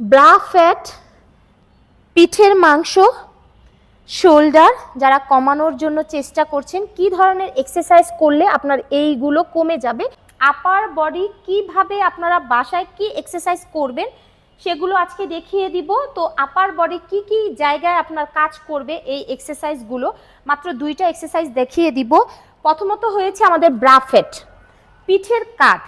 Bra fat পিঠের মাংস, shoulder, যারা কমানোর জন্য চেষ্টা করছেন, কি ধরনের এক্সারসাইজ করলে আপনার এইগুলো কমে যাবে? আপার বডি কীভাবে আপনারা বাসায় কি এক্সারসাইজ করবেন? সেগুলো আজকে দেখিয়ে দিব। তো আপার বডি কি কি জায়গায় আপনার কাজ করবে এই এক্সারসাইজগুলো মাত্র দুইটা এক্সারসাইজ দেখিয়ে দিব। প্রথমত হয়েছে আমাদের ব্রাফেট পিঠের কাঠ,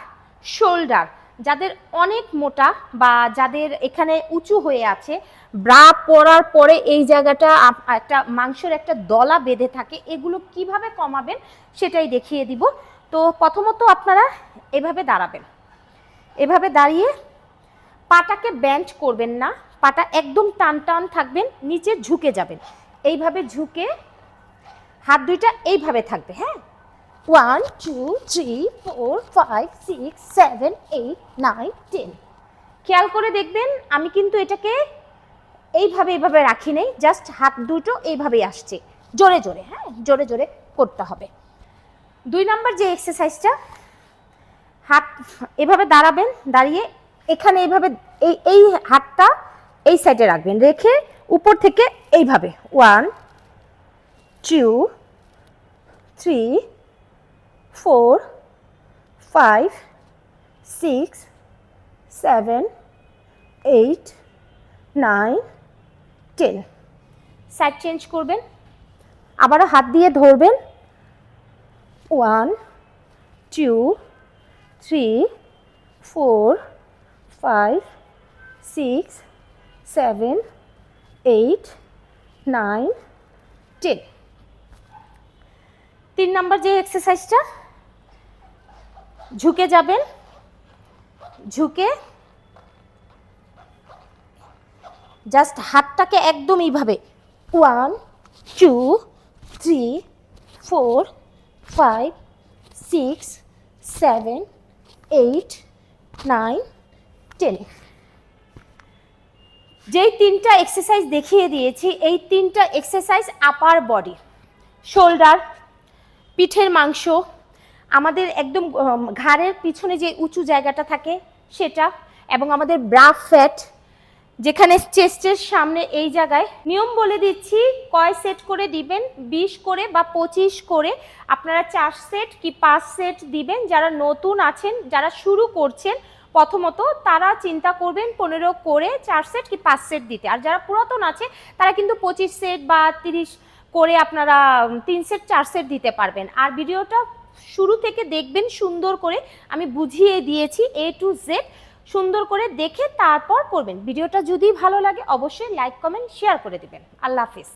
শোল্ডার। যাদের অনেক মোটা বা যাদের এখানে উঁচু হয়ে আছে, ব্রা পরার পরে এই জায়গাটা একটা মাংসের একটা দলা বেঁধে থাকে, এগুলো কীভাবে কমাবেন সেটাই দেখিয়ে দিব। তো প্রথমত আপনারা এভাবে দাঁড়াবেন। এভাবে দাঁড়িয়ে পাটাকে ব্যান্ড করবেন না, পাটা একদম টান টান থাকবেন, নিচে ঝুঁকে যাবেন। এইভাবে ঝুঁকে হাত দুইটা এইভাবে থাকবে হ্যাঁ? One two three four five six seven eight nine ten খেয়াল করে দেখবেন, আমি কিন্তু এটাকে এইভাবে এইভাবে রাখি নেই জাস্ট হাত দুটো এইভাবেই আসছে। জোরে জোরে হ্যাঁ জোরে জোরে করতে হবে। দুই নাম্বার যে এক্সারসাইজটা হাত এভাবে দাঁড়াবেন, দাঁড়িয়ে এখানে এইভাবে এই এই হাতটা এই সাইডে রাখবেন, রেখে উপর থেকে এইভাবে one two three four five six seven eight nine ten side change করবেন। আবারও হাত দিয়ে ধরবেন। One two three four five six seven eight nine ten তিন নাম্বার যে এক্সারসাইজটা ঝুঁকে যাবেন? ঝুঁকে? জাস্ট হাতটাকে একদম এইভাবে। One two three four five six seven eight nine ten যেই তিনটা এক্সারসাইজ দেখিয়ে দিয়েছি, এই তিনটা এক্সারসাইজ আপার বডি শোল্ডার পিঠের মাংস আমাদের একদম ঘাড়ের পিছনে যে উঁচু জায়গাটা থাকে সেটা এবং আমাদের ব্রা ফ্যাট যেখানে চেস্টের সামনে এই জায়গায় নিয়ম বলে দিচ্ছি, কয় সেট করে দিবেন? বিশ করে বা পঁচিশ করে আপনারা চার সেট কি পাঁচ সেট দিবেন? যারা নতুন আছেন, যারা শুরু করছেন, প্রথমত তারা চিন্তা করবেন পনেরো করে চার সেট কি পাঁচ সেট দিতে। আর যারা পুরাতন আছে, তারা কিন্তু পঁচিশ সেট বা তিরিশ করে আপনারা তিন সেট চার সেট দিতে পারবেন। আর ভিডিওটা শুরু থেকে দেখবেন সুন্দর করে আমি বুঝিয়ে দিয়েছি এ টু জেড সুন্দর করে দেখে তারপর করবেন। ভিডিওটা যদি ভালো লাগে, অবশ্যই লাইক কমেন্ট শেয়ার করে দেবেন। আল্লাহ হাফিজ।